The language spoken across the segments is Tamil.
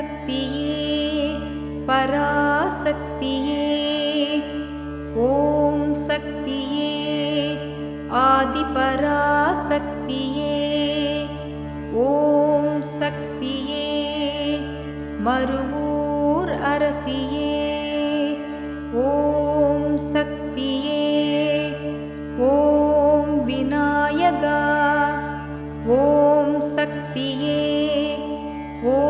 शक्तिये पराशक्तिये ॐ शक्तिये आदिपराशक्तिये ॐ शक्ति मरु ॐ शक्तिये ॐ विनायगा ॐ शक्तिये ॐ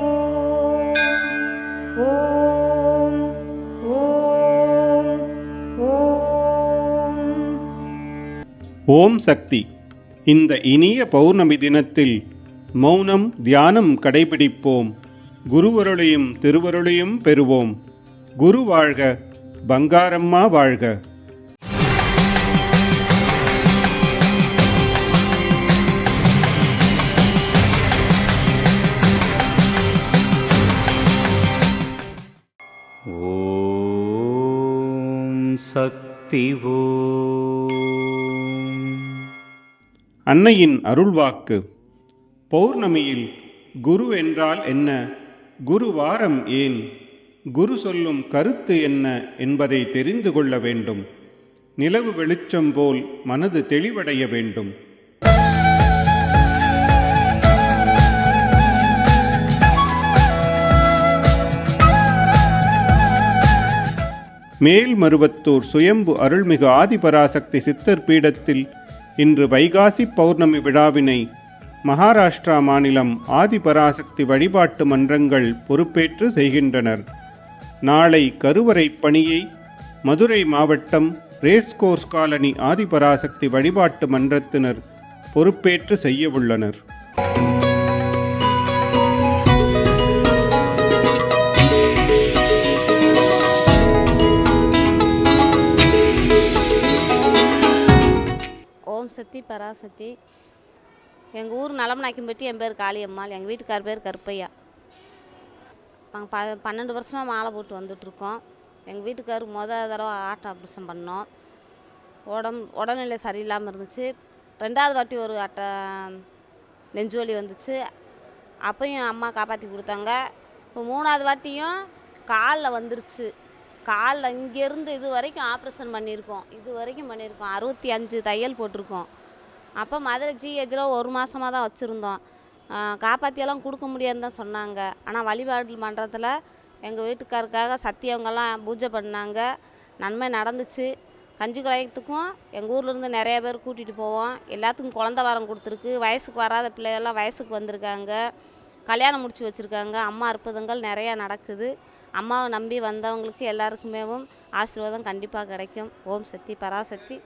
ஓம் சக்தி. இந்த இனிய பௌர்ணமி தினத்தில் மௌனம் தியானம் கடைபிடிப்போம். குருவருளையும் திருவருளையும் பெறுவோம். குரு வாழ்க பங்காரம்மா வாழ்க. ஓம் சக்தி ஓ அன்னையின் அருள்வாக்கு. பௌர்ணமியில் குரு என்றால் என்ன? குரு வாரம் ஏன்? குரு சொல்லும் கருத்து என்ன என்பதை தெரிந்து கொள்ள வேண்டும். நிலவு வெளிச்சம் போல் மனது தெளிவடைய வேண்டும். மேல்மருவத்தூர் சுயம்பு அருள்மிகு ஆதிபராசக்தி சித்தர் பீடத்தில் இன்று வைகாசி பௌர்ணமி விழாவினை மகாராஷ்டிரா மாநிலம் ஆதிபராசக்தி வழிபாட்டு மன்றங்கள் பொறுப்பேற்று செய்கின்றனர். நாளை கருவறை பணியை மதுரை மாவட்டம் ரேஸ்கோர்ஸ் காலனி ஆதிபராசக்தி வழிபாட்டு மன்றத்தினர் பொறுப்பேற்று செய்யவுள்ளனர் ஓம் சக்தி பராசக்தி. எங்கள் ஊர் நலமநாயக்கம்பட்டி என் பேர் காளியம்மாள். எங்கள் வீட்டுக்கார் பேர் கருப்பையா. நாங்கள் ப பன்னெண்டு வருஷமாக மாலை போட்டு வந்துட்ருக்கோம் எங்கள் வீட்டுக்கார் முதல் தடவை ஆட்டோ ஆப்ரேஷன் பண்ணோம். உடம் உடல்நிலை சரியில்லாமல் இருந்துச்சு. ரெண்டாவது வாட்டி ஒரு அட்டை நெஞ்சுவலி வந்துச்சு. அப்பையும் அம்மா காப்பாற்றி கொடுத்தாங்க. இப்போ மூணாவது வாட்டியும் காலில் வந்துருச்சு. காலில் இங்கேருந்து இது வரைக்கும் ஆப்ரேஷன் பண்ணியிருக்கோம். இது வரைக்கும் பண்ணியிருக்கோம். அறுபத்தி அஞ்சு தையல் போட்டிருக்கோம். அப்போ மதுரை ஜிஹெச்சில் ஒரு மாதமாக தான் வச்சுருந்தோம். காப்பாற்றியெல்லாம் கொடுக்க முடியாதுன்னு தான் சொன்னாங்க. ஆனால் வழிபாடு மன்றத்தில் எங்கள் வீட்டுக்காருக்காக சத்தியவங்கெல்லாம் பூஜை பண்ணாங்க. நன்மை நடந்துச்சு. கஞ்சி கலையத்துக்கும் எங்கள் ஊர்லேருந்து நிறைய பேர் கூட்டிகிட்டு போவோம். எல்லாத்துக்கும் குழந்த வாரம் கொடுத்துருக்கு. வயசுக்கு வராத பிள்ளைகள்லாம் வயசுக்கு வந்திருக்காங்க. கல்யாணம் முடிச்சு வச்சுருக்காங்க. அம்மா அற்புதங்கள் நிறையா நடக்குது. அம்மாவை நம்பி வந்தவங்களுக்கு எல்லாருக்குமேவும் ஆசீர்வாதம் கண்டிப்பாக கிடைக்கும். ஓம் சக்தி பராசக்தி.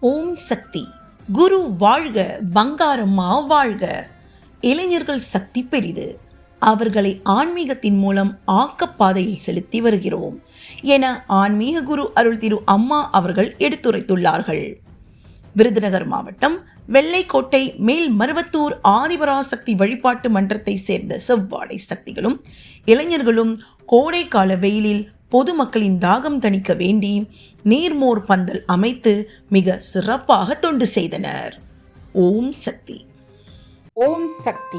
ஓம் சக்தி. குரு வாழ்க பங்காரம்மா வாழ்க. இளைஞர்கள் சக்தி பெரிது. அவர்களை ஆன்மீகத்தின் மூலம் ஆக்கப்பாதையில் செலுத்தி வருகிறோம் என ஆன்மீக குரு அருள் திரு அம்மா அவர்கள் எடுத்துரைத்துள்ளார்கள். விருதுநகர் மாவட்டம் வெள்ளைக்கோட்டை மேல் மருவத்தூர் ஆதிபராசக்தி வழிபாட்டு மன்றத்தை சேர்ந்த செவ்வாடை சக்திகளும் இளைஞர்களும் கோடைக்கால வெயிலில் பொதுமக்களின் தாகம் தணிக்க வேண்டி நீர்மோர் பந்தல் அமைத்து மிக சிறப்பாக தொண்டு செய்தனர். ஓம் சக்தி. ஓம் சக்தி.